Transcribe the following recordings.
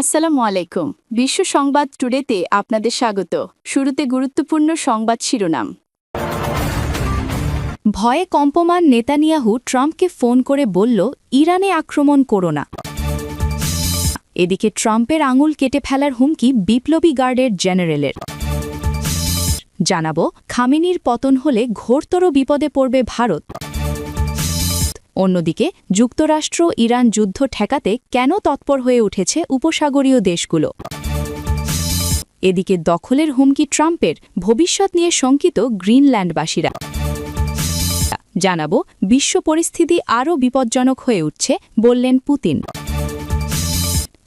আসসালামু আলাইকুম। বিশ্ব সংবাদ টুডেতে আপনাদের স্বাগত। শুরুতে গুরুত্বপূর্ণ সংবাদ শিরোনাম। ভয়ে কম্পমান নেতানিয়াহু ট্রাম্পকে ফোন করে বলল, ইরানে আক্রমণ করো না। এদিকে ট্রাম্পের আঙুল কেটে ফেলার হুমকি বিপ্লবী গার্ডের জেনারেলের। জানাব, খামেনির পতন হলে ঘোরতর বিপদে পড়বে ভারত। অন্যদিকে, যুক্তরাষ্ট্র ইরান যুদ্ধ ঠেকাতে কেন তৎপর হয়ে উঠেছে উপসাগরীয় দেশগুলো? এদিকে দখলের হুমকি ট্রাম্পের, ভবিষ্যৎ নিয়ে শঙ্কিত গ্রিনল্যান্ডবাসীরা। জানাব, বিশ্ব পরিস্থিতি আরও বিপজ্জনক হয়ে উঠছে, বললেন পুতিন।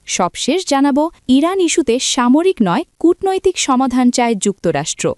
সবশেষ জানাব, ইরান ইস্যুতে সামরিক নয়, কূটনৈতিক সমাধান চায় যুক্তরাষ্ট্র।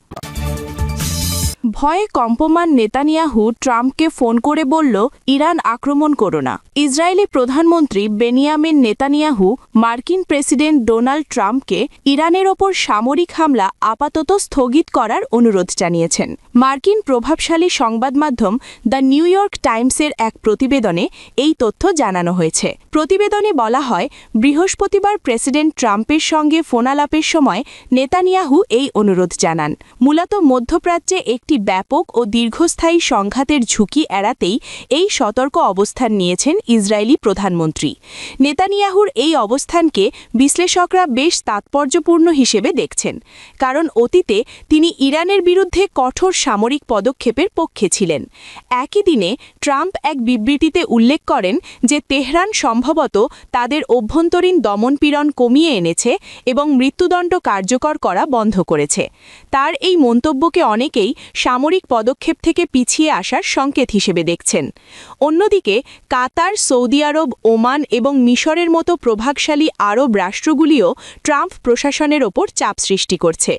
ভয়ে কম্পমান নেতানিয়াহু ট্রাম্পকে ফোন করে বলল, ইরান আক্রমণ করো না। ইসরায়েলি প্রধানমন্ত্রী বেনিয়ামিন নেতানিয়াহু মার্কিন প্রেসিডেন্ট ডোনাল্ড ট্রাম্পকে ইরানের ওপর সামরিক হামলা আপাতত স্থগিত করার অনুরোধ জানিয়েছেন। মার্কিন প্রভাবশালী সংবাদ মাধ্যম দ্য নিউ ইয়র্ক টাইমসের এক প্রতিবেদনে এই তথ্য জানানো হয়েছে। প্রতিবেদনে বলা হয়, বৃহস্পতিবার প্রেসিডেন্ট ট্রাম্পের সঙ্গে ফোনালাপের সময় নেতানিয়াহু এই অনুরোধ জানান। মূলত মধ্যপ্রাচ্যে একটি ব্যাপক ও দীর্ঘস্থায়ী সংঘাতের ঝুঁকি এড়াতেই এই সতর্ক অবস্থান নিয়েছেন ইসরায়েলি প্রধানমন্ত্রী। নেতানিয়াহুর এই অবস্থানকে বিশ্লেষকরা বেশ তাৎপর্যপূর্ণ হিসেবে দেখছেন, কারণ অতীতে তিনি ইরানের বিরুদ্ধে কঠোর সামরিক পদক্ষেপের পক্ষে ছিলেন। একই দিনে ট্রাম্প এক বিবৃতিতে উল্লেখ করেন যে তেহরান সম্ভবত তাদের অভ্যন্তরীণ দমনপীড়ন কমিয়ে এনেছে এবং মৃত্যুদণ্ড কার্যকর করা বন্ধ করেছে। তার এই মন্তব্যকে অনেকেই সামরিক পদক্ষেপ থেকে পিছিয়ে আসার সংকেত হিসেবে দেখছেন। অন্যদিকে, কাতার, সৌদি আরব, ওমান এবং মিশরের মতো প্রভাবশালী আরব রাষ্ট্রগুলিও ট্রাম্প প্রশাসনের ওপর চাপ সৃষ্টি করছে।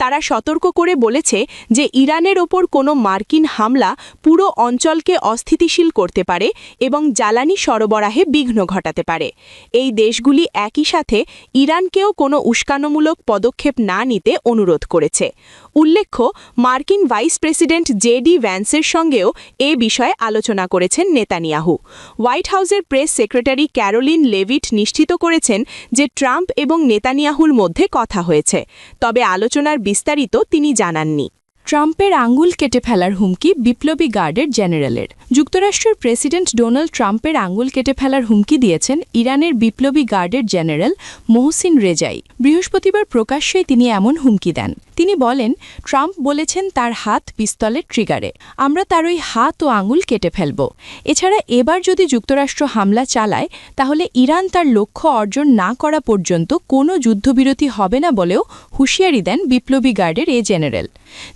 তারা সতর্ক করে বলেছে যে, ইরানের ওপর কোনো মার্কিন হামলা পুরো অঞ্চলকে অস্থিতিশীল করতে পারে এবং জ্বালানি সরবরাহে বিঘ্ন ঘটাতে পারে। এই দেশগুলি একই সাথে ইরানকেও কোনো উস্কানোমূলক পদক্ষেপ না নিতে অনুরোধ করেছে। উল্লেখ্য, মার্কিন ভাইস প্রেসিডেন্ট জে ডি ভ্যান্সের সঙ্গেও এ বিষয়ে আলোচনা করেছেন নেতানিয়াহু। হোয়াইট হাউসের প্রেস সেক্রেটারি ক্যারোলিন লেভিট নিশ্চিত করেছেন যে ট্রাম্প এবং নেতানিয়াহুর মধ্যে কথা হয়েছে, তবে আলোচনার বিস্তারিত তিনি জানাননি। ট্রাম্পের আঙ্গুল কেটে ফেলার হুমকি বিপ্লবী গার্ডের জেনারেলের। যুক্তরাষ্ট্রের প্রেসিডেন্ট ডোনাল্ড ট্রাম্পের আঙ্গুল কেটে ফেলার হুমকি দিয়েছেন ইরানের বিপ্লবী গার্ডের জেনারেল মোহসিন রেজাই। বৃহস্পতিবার প্রকাশ্যেই তিনি এমন হুমকি দেন। তিনি বলেন, ট্রাম্প বলেছেন তার হাত পিস্তলের ট্রিগারে। আমরা তার ওই হাত ও আঙুল কেটে ফেলব। এছাড়া এবার যদি যুক্তরাষ্ট্র হামলা চালায়, তাহলে ইরান তার লক্ষ্য অর্জন না করা পর্যন্ত কোনো যুদ্ধবিরতি হবে না বলেও হুঁশিয়ারি দেন বিপ্লবী গার্ডের এ জেনারেল।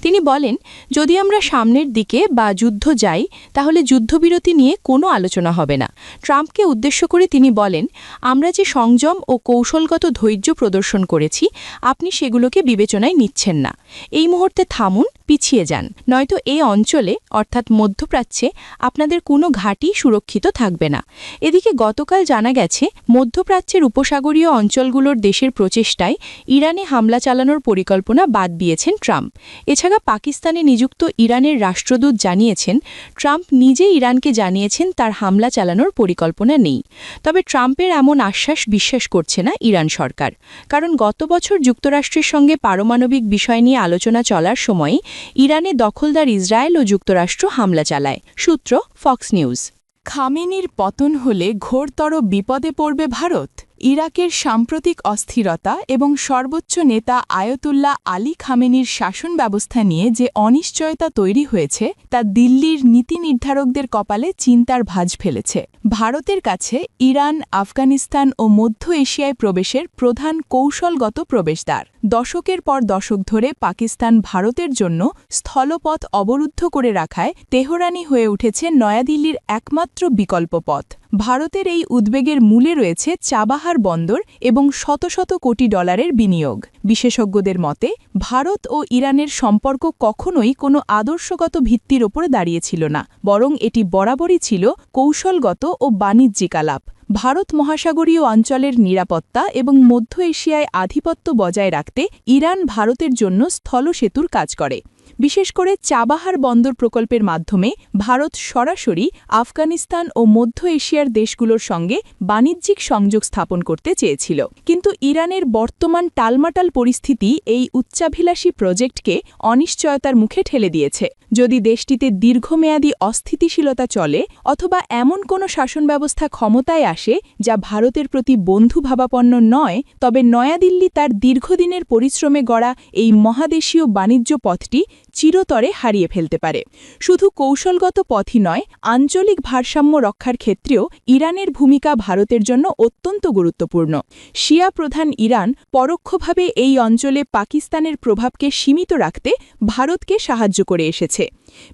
তিনি বলেন, যদি আমরা সামনের দিকে বা যুদ্ধ যাই, তাহলে যুদ্ধবিরতি নিয়ে কোনো আলোচনা হবে না। ট্রাম্পকে উদ্দেশ্য করে তিনি বলেন, আমরা যে সংযম ও কৌশলগত ধৈর্য প্রদর্শন করেছি, আপনি সেগুলোকে বিবেচনায় নিচ্ছেন। না। এই মুহূর্তে থামুন, পিছিয়ে যান। নয়তো এই অঞ্চলে, অর্থাৎ মধ্যপ্রাচ্যে, আপনাদের কোনো ঘাঁটি সুরক্ষিত থাকবে না। এদিকে গতকাল জানা গেছে, মধ্যপ্রাচ্যের উপসাগরীয় অঞ্চলগুলোর দেশের প্রচেষ্টায় ইরানে হামলা চালানোর পরিকল্পনা বাদ দিয়েছেন ট্রাম্প। এছাড়া পাকিস্তানে নিযুক্ত ইরানের রাষ্ট্রদূত জানিয়েছেন, ট্রাম্প নিজে ইরানকে জানিয়েছেন তার হামলা চালানোর পরিকল্পনা নেই। তবে ট্রাম্পের এমন আশ্বাস বিশ্বাস করছে না ইরান সরকার। কারণ গত বছর যুক্তরাষ্ট্রের সঙ্গে পারমাণবিক বিষয় নিয়ে আলোচনা চলার সময় ইরানে দখলদার ইসরায়েল ও যুক্তরাষ্ট্র হামলা চালায়। সূত্র ফক্স নিউজ। খামেনির পতন হলে ঘোরতর বিপদে পড়বে ভারত। ইরাকের সাম্প্রতিক অস্থিরতা এবং সর্বোচ্চ নেতা আয়তুল্লাহ আলী খামেনির শাসন ব্যবস্থা নিয়ে যে অনিশ্চয়তা তৈরি হয়েছে, তা দিল্লির নীতি নির্ধারকদের কপালে চিন্তার ভাঁজ ফেলেছে। ভারতের কাছে ইরান, আফগানিস্তান ও মধ্য এশিয়ায় প্রবেশের প্রধান কৌশলগত প্রবেশদ্বার। দশকের পর দশক ধরে পাকিস্তান ভারতের জন্য স্থলপথ অবরুদ্ধ করে রাখায় তেহরানি হয়ে উঠেছে নয়াদিল্লির একমাত্র বিকল্প পথ ভারতের এই উদ্বেগের মূলে রয়েছে চাবাহার বন্দর এবং শত শত কোটি ডলারের বিনিয়োগ। বিশেষজ্ঞদের মতে, ভারত ও ইরানের সম্পর্ক কখনোই কোনো আদর্শগত ভিত্তির ওপর দাঁড়িয়েছিল না, বরং এটি বরাবরই ছিল কৌশলগত ও বাণিজ্যিক আলাপ। ভারত মহাসাগরীয় অঞ্চলের নিরাপত্তা এবং মধ্য এশিয়ায় আধিপত্য বজায় রাখতে ইরান ভারতের জন্য স্থল সেতুর কাজ করে। বিশেষ করে চাবাহার বন্দর প্রকল্পের মাধ্যমে ভারত সরাসরি আফগানিস্তান ও মধ্য এশিয়ার দেশগুলোর সঙ্গে বাণিজ্যিক সংযোগ স্থাপন করতে চেয়েছিল। কিন্তু ইরানের বর্তমান টালমাটাল পরিস্থিতি এই উচ্চাভিলাষী প্রজেক্টকে অনিশ্চয়তার মুখে ঠেলে দিয়েছে। যদি দেশটিতে দীর্ঘমেয়াদী অস্থিতিশীলতা চলে অথবা এমন কোনো শাসন ব্যবস্থা ক্ষমতায় আসে যা ভারতের প্রতি বন্ধুভাবাপন্ন নয়, তবে নয়াদিল্লি তার দীর্ঘদিনের পরিশ্রমে গড়া এই মহাদেশীয় বাণিজ্য পথটি চিরতরে হারিয়ে ফেলতে পারে। শুধু কৌশলগত পথই নয়, আঞ্চলিক ভারসাম্য রক্ষার ক্ষেত্রেও ইরানের ভূমিকা ভারতের জন্য অত্যন্ত গুরুত্বপূর্ণ। শিয়া প্রধান ইরান পরোক্ষভাবে এই অঞ্চলে পাকিস্তানের প্রভাবকে সীমিত রাখতে ভারতকে সাহায্য করে এসেছে।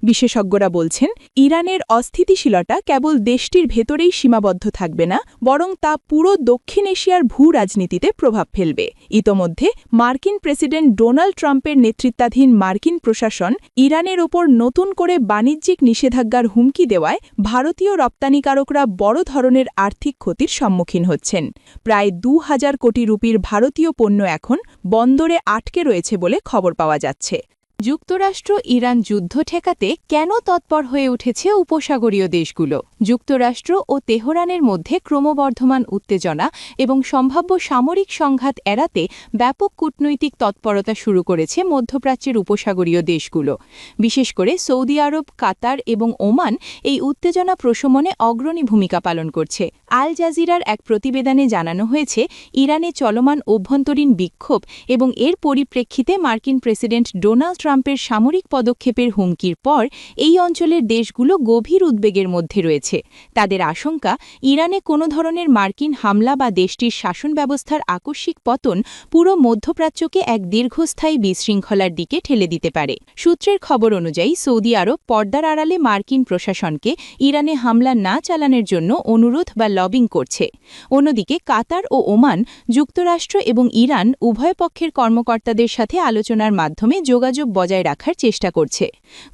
বিশেষজ্ঞরা বলছেন, ইরানের অস্থিতিশীলতা কেবল দেশটির ভেতরেই সীমাবদ্ধ থাকবে না, বরং তা পুরো দক্ষিণ এশিয়ার ভূ রাজনীতিতে প্রভাব ফেলবে। ইতোমধ্যে মার্কিন প্রেসিডেন্ট ডোনাল্ড ট্রাম্পের নেতৃত্বাধীন মার্কিন প্রশাসন ইরানের ওপর নতুন করে বাণিজ্যিক নিষেধাজ্ঞার হুমকি দেওয়ায় ভারতীয় রপ্তানিকারকরা বড় ধরনের আর্থিক ক্ষতির সম্মুখীন হচ্ছেন। প্রায় দু হাজার কোটি রুপির ভারতীয় পণ্য এখন বন্দরে আটকে রয়েছে বলে খবর পাওয়া যাচ্ছে। যুক্তরাষ্ট্র ইরান যুদ্ধ ঠেকাতে কেন তৎপর হয়ে উঠেছে উপসাগরীয় দেশগুলো? যুক্তরাষ্ট্র ও তেহরানের মধ্যে ক্রমবর্ধমান উত্তেজনা এবং সম্ভাব্য সামরিক সংঘাত এড়াতে ব্যাপক কূটনৈতিক তৎপরতা শুরু করেছে মধ্যপ্রাচ্যের উপসাগরীয় দেশগুলো। বিশেষ করে সৌদি আরব, কাতার এবং ওমান এই উত্তেজনা প্রশমনে অগ্রণী ভূমিকা পালন করছে। আল জাজিরার এক প্রতিবেদনে জানানো হয়েছে, ইরানে চলমান অভ্যন্তরীণ বিক্ষোভ এবং এর পরিপ্রেক্ষিতে মার্কিন প্রেসিডেন্ট ডোনাল্ড ট্রাম্পের সামরিক পদক্ষেপের হুমকির পর এই অঞ্চলের দেশগুলো গভীর উদ্বেগের মধ্যে রয়েছে। তাদের আশঙ্কা, ইরানে কোনো ধরনের মার্কিন হামলা বা দেশটির শাসন ব্যবস্থার আকস্মিক পতন পুরো মধ্যপ্রাচ্যকে এক দীর্ঘস্থায়ী বিশৃঙ্খলার দিকে ঠেলে দিতে পারে। সূত্রের খবর অনুযায়ী, সৌদি আরব পর্দার আড়ালে মার্কিন প্রশাসনকে ইরানে হামলা না চালানোর জন্য অনুরোধ বা লবিং করছে। অন্যদিকে, কাতার ও ওমান, যুক্তরাষ্ট্র এবং ইরান উভয় পক্ষের কর্মকর্তাদের সাথে আলোচনার মাধ্যমে যোগাযোগ বজায় রাখার চেষ্টা করছে।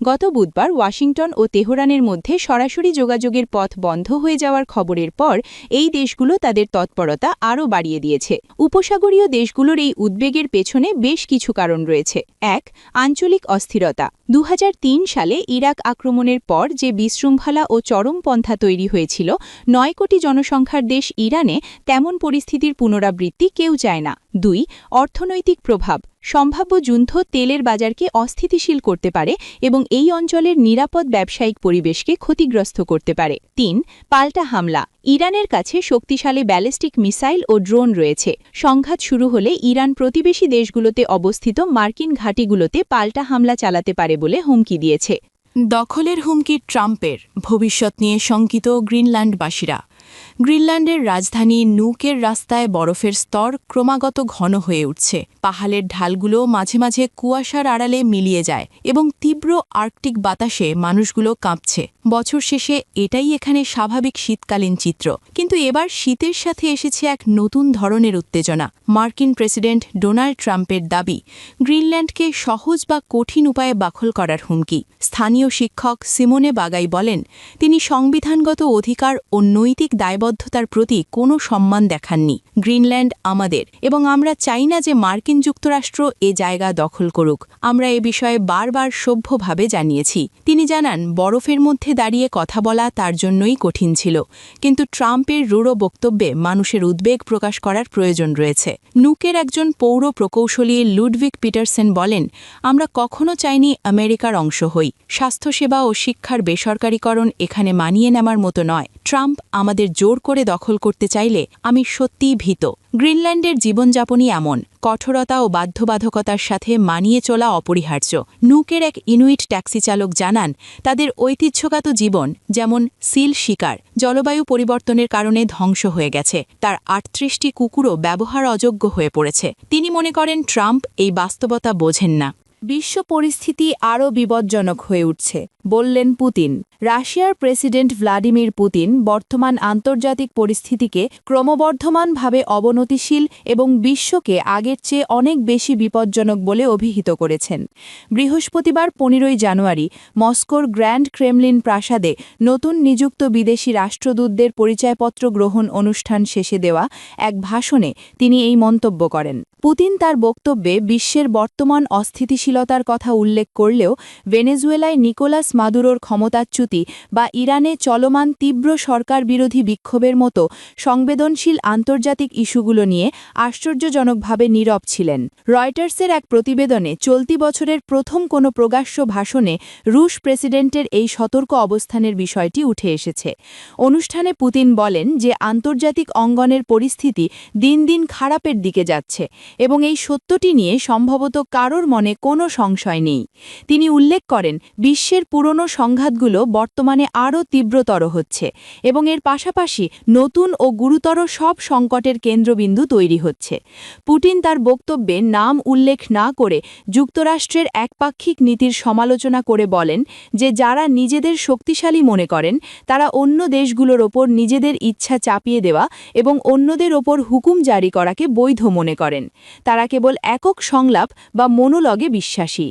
গত বুধবার ওয়াশিংটন ও তেহরানের মধ্যে সরাসরি যোগাযোগের পথ বন্ধ হয়ে যাওয়ার খবরের পর এই দেশগুলো তাদের তৎপরতা আরও বাড়িয়ে দিয়েছে। উপসাগরীয় দেশগুলোর এই উদ্বেগের পেছনে বেশ কিছু কারণ রয়েছে। এক, আঞ্চলিক অস্থিরতা। দু হাজার তিন সালে ইরাক আক্রমণের পর যে বিশৃঙ্খলা ও চরমপন্থা তৈরি হয়েছিল, নয় কোটি জনসংখ্যার দেশ ইরানে তেমন পরিস্থিতির পুনরাবৃত্তি কেউ চায় না। দুই, অর্থনৈতিক প্রভাব। সম্ভাব্য যুদ্ধ তেলের বাজারকে অস্থিতিশীল করতে পারে এবং এই অঞ্চলের নিরাপদ ব্যবসায়িক পরিবেশকে ক্ষতিগ্রস্ত করতে পারে। তিন, পাল্টা হামলা। ইরানের কাছে শক্তিশালী ব্যালিস্টিক মিসাইল ও ড্রোন রয়েছে। সংঘাত শুরু হলে ইরান প্রতিবেশী দেশগুলোতে অবস্থিত মার্কিন ঘাঁটিগুলোতে পাল্টা হামলা চালাতে পারে বলে হুমকি দিয়েছে। দখলের হুমকি ট্রাম্পের। ভবিষ্যৎ নিয়ে শঙ্কিত গ্রিনল্যান্ডবাসীরা। গ্রিনল্যান্ডের রাজধানী নুকের রাস্তায় বরফের স্তর ক্রমাগত ঘন হয়ে উঠছে। পাহাড়ের ঢালগুলো মাঝে মাঝে কুয়াশার আড়ালে মিলিয়ে যায় এবং তীব্র আর্কটিক বাতাসে মানুষগুলো কাঁপছে। বছর শেষে এটাই এখানে স্বাভাবিক শীতকালীন চিত্র। কিন্তু এবার শীতের সাথে এসেছে এক নতুন ধরনের উত্তেজনা। মার্কিন প্রেসিডেন্ট ডোনাল্ড ট্রাম্পের দাবি, গ্রিনল্যান্ডকে সহজ বা কঠিন উপায়ে বাখল করার হুমকি। স্থানীয় শিক্ষক সিমোনে বাগাই বলেন, তিনি সংবিধানগত অধিকার ও নৈতিক দায়বদ্ধতার প্রতি কোনো সম্মান দেখাননি। গ্রিনল্যান্ড আমাদের, এবং আমরা চাই না যে মার্কিন যুক্তরাষ্ট্র এ জায়গা দখল করুক। আমরা এ বিষয়ে বারবার সভ্যভাবে জানিয়েছি। তিনি জানান, বরফের মধ্যে দাঁড়িয়ে কথা বলা তার জন্যই কঠিন ছিল। কিন্তু ট্রাম্পের রূঢ় বক্তব্যে মানুষের উদ্বেগ প্রকাশ করার প্রয়োজন রয়েছে। নুকের একজন পৌর প্রকৌশলী লুডভিক পিটারসেন বলেন, আমরা কখনো চাইনি আমেরিকার অংশ হই। স্বাস্থ্যসেবা ও শিক্ষার বেসরকারীকরণ এখানে মানিয়ে নেওয়ার মতো নয়। ট্রাম্প আমাদের জোর করে দখল করতে চাইলে আমি সত্যিই ভীত। গ্রিনল্যান্ডের জীবনযাপনই এমন। কঠোরতা ও বাধ্যবাধকতার সাথে মানিয়ে চলা অপরিহার্য। নুকের এক ইনুইট ট্যাক্সি চালক জানান, তাদের ঐতিহ্যগত জীবন, যেমন সিল শিকার, জলবায়ু পরিবর্তনের কারণে ধ্বংস হয়ে গেছে। তার আটত্রিশটি কুকুরও ব্যবহার অযোগ্য হয়ে পড়েছে। তিনি মনে করেন, ট্রাম্প এই বাস্তবতা বোঝেন না। বিশ্ব পরিস্থিতি আরও বিপজ্জনক হয়ে উঠছে, বললেন পুতিন। রাশিয়ার প্রেসিডেন্ট ভ্লাদিমির পুতিন বর্তমান আন্তর্জাতিক পরিস্থিতিকে ক্রমবর্ধমানভাবে অবনতিশীল এবং বিশ্বকে আগের চেয়ে অনেক বেশি বিপজ্জনক বলে অভিহিত করেছেন। বৃহস্পতিবার পনেরোই জানুয়ারি মস্কোর গ্র্যান্ড ক্রেমলিন প্রাসাদে নতুন নিযুক্ত বিদেশি রাষ্ট্রদূতদের পরিচয়পত্র গ্রহণ অনুষ্ঠান শেষে দেওয়া এক ভাষণে তিনি এই মন্তব্য করেন। পুতিন তার বক্তব্যে বিশ্বের বর্তমান অস্থিতিশীলতার কথা উল্লেখ করলেও ভেনেজুয়েলায় নিকোলাস মাদুরোর ক্ষমতাচ্যুতি বা ইরানে চলমান তীব্র সরকার বিরোধী বিক্ষোভের মতো সংবেদনশীল আন্তর্জাতিক ইস্যুগুলো নিয়ে আশ্চর্যজনকভাবে নীরব ছিলেন। রয়টার্সের এক প্রতিবেদনে চলতি বছরের প্রথম কোনো প্রকাশ্য ভাষণে রুশ প্রেসিডেন্টের এই সতর্ক অবস্থানের বিষয়টি উঠে এসেছে। অনুষ্ঠানে পুতিন বলেন যে আন্তর্জাতিক অঙ্গনের পরিস্থিতি দিন দিন খারাপের দিকে যাচ্ছে এবং এই সত্যটি নিয়ে সম্ভবত কারোর মনে কোনো সংশয় নেই। তিনি উল্লেখ করেন, বিশ্বের পুরনো সংঘাতগুলো বর্তমানে আরও তীব্রতর হচ্ছে এবং এর পাশাপাশি নতুন ও গুরুতর সব সংকটের কেন্দ্রবিন্দু তৈরি হচ্ছে। পুটিন তার বক্তব্যে নাম উল্লেখ না করে যুক্তরাষ্ট্রের একপাক্ষিক নীতির সমালোচনা করে বলেন যে যারা নিজেদের শক্তিশালী মনে করেন, তারা অন্য দেশগুলোর ওপর নিজেদের ইচ্ছা চাপিয়ে দেওয়া এবং অন্যদের ওপর হুকুম জারি করাকে বৈধ মনে করেন। তারা কেবল একক সংলাপ বা মনোলগে বিশ্বাসী।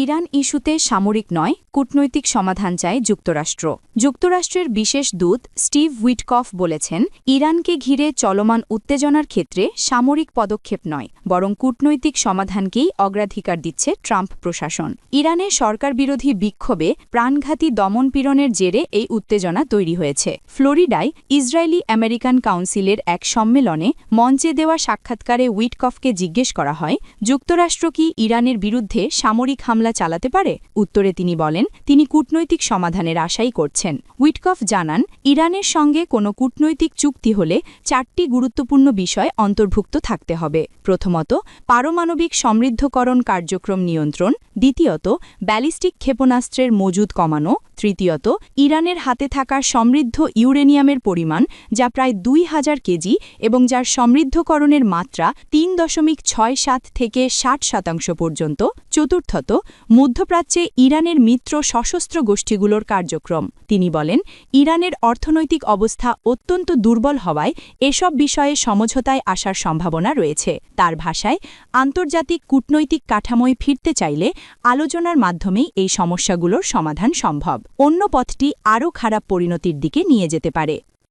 ইরান ইস্যুতে সামরিক নয়, কূটনৈতিক সমাধান চায় যুক্তরাষ্ট্র। যুক্তরাষ্ট্রের বিশেষ দূত স্টিভ উইটকফ বলেছেন, ইরানকে ঘিরে চলমান উত্তেজনার ক্ষেত্রে সামরিক পদক্ষেপ নয়, বরং কূটনৈতিক সমাধানকেই অগ্রাধিকার দিচ্ছে ট্রাম্প প্রশাসন। ইরানের সরকার বিরোধী বিক্ষোভে প্রাণঘাতী দমনপীড়নের জেরে এই উত্তেজনা তৈরি হয়েছে। ফ্লোরিডায় ইসরায়েলি আমেরিকান কাউন্সিলের এক সম্মেলনে মঞ্চে দেওয়া সাক্ষাৎকারে উইটকফকে জিজ্ঞেস করা হয়, যুক্তরাষ্ট্র কি ইরানের বিরুদ্ধে সামরিক হামলা চালাতে পারে? উত্তরে তিনি বলেন, তিনি কূটনৈতিক সমাধানের আশাই করছেন। উইটকফ জানান, ইরানের সঙ্গে কোনো কূটনৈতিক চুক্তি হলে চারটি গুরুত্বপূর্ণ বিষয় অন্তর্ভুক্ত থাকতে হবে। প্রথমত, পারমাণবিক সমৃদ্ধকরণ কার্যক্রম নিয়ন্ত্রণ। দ্বিতীয়ত, ব্যালিস্টিক ক্ষেপণাস্ত্রের মজুদ কমানো। তৃতীয়ত, ইরানের হাতে থাকা সমৃদ্ধ ইউরেনিয়ামের পরিমাণ, যা প্রায় দুই হাজার কেজি এবং যার সমৃদ্ধকরণের মাত্রা তিন দশমিক ছয় সাত থেকে ষাট শতাংশ পর্যন্ত। চতুর্থত, মধ্যপ্রাচ্যে ইরানের মিত্র সশস্ত্র গোষ্ঠীগুলোর কার্যক্রম। তিনি বলেন, ইরানের অর্থনৈতিক অবস্থা অত্যন্ত দুর্বল হওয়ায় এসব বিষয়ে সমঝোতায় আসার সম্ভাবনা রয়েছে। তার ভাষায়, আন্তর্জাতিক কূটনৈতিক কাঠামোয় ফিরতে চাইলে আলোচনার মাধ্যমেই এই সমস্যাগুলোর সমাধান সম্ভব। অন্য পথটি আরও খারাপ পরিণতির দিকে নিয়ে যেতে পারে।